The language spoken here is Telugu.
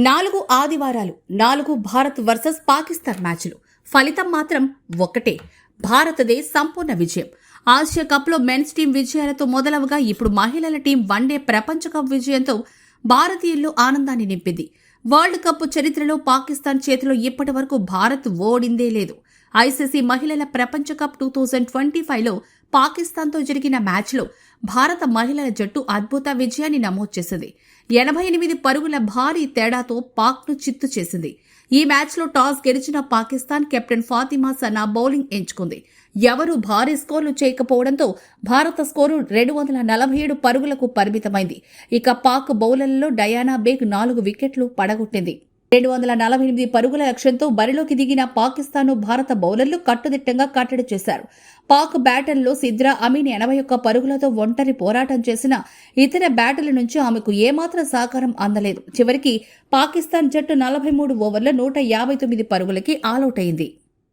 నాలుగు ఆదివారాలు నాలుగు భారత్ వర్సెస్ పాకిస్తాన్ మ్యాచ్లు. ఫలితం మాత్రం ఒక్కటే. భారతదే సంపూర్ణ విజయం. ఆసియా కప్లో మెన్స్ టీం విజయాలతో మొదలవగా ఇప్పుడు మహిళల టీం వన్డే ప్రపంచ కప్ విజయంతో భారతీయుల్లో ఆనందాన్ని నింపింది. వరల్డ్ కప్ చరిత్రలో పాకిస్తాన్ చేతిలో ఇప్పటి వరకు భారత్ ఓడిందే లేదు. ఐసీసీ మహిళల ప్రపంచ కప్ టూ థౌజండ్ ట్వంటీ ఫైవ్లో పాకిస్తాన్తో జరిగిన మ్యాచ్లో భారత మహిళల జట్టు అద్భుత విజయాన్ని నమోదు చేసింది. ఎనభై ఎనిమిది పరుగుల భారీ తేడాతో పాక్ను చిత్తు చేసింది. ఈ మ్యాచ్లో టాస్ గెలిచిన పాకిస్తాన్ కెప్టెన్ ఫాతిమా సనా బౌలింగ్ ఎంచుకుంది. ఎవరూ భారీ స్కోర్లు చేయకపోవడంతో భారత స్కోరు రెండు వందల నలభై ఏడు పరుగులకు పరిమితమైంది. ఇక పాక్ బౌలర్లలో డయానా బేగ్ నాలుగు వికెట్లు పడగొట్టింది. రెండు వందల నలభై ఎనిమిది పరుగుల లక్ష్యంతో బరిలోకి దిగిన పాకిస్తాన్ భారత బౌలర్లు కట్టుదిట్టంగా కట్టడి చేశారు. పాక్ బ్యాటర్లో సిద్రా అమీన్ ఎనభై ఒక్క పరుగులతో ఒంటరి పోరాటం చేసిన ఇతర బ్యాటర్ల నుంచి ఆమెకు ఏమాత్రం సహకారం అందలేదు. చివరికి పాకిస్తాన్ జట్టు నలభై మూడు ఓవర్ల నూట యాభై తొమ్మిది పరుగులకి ఆలౌట్ అయింది.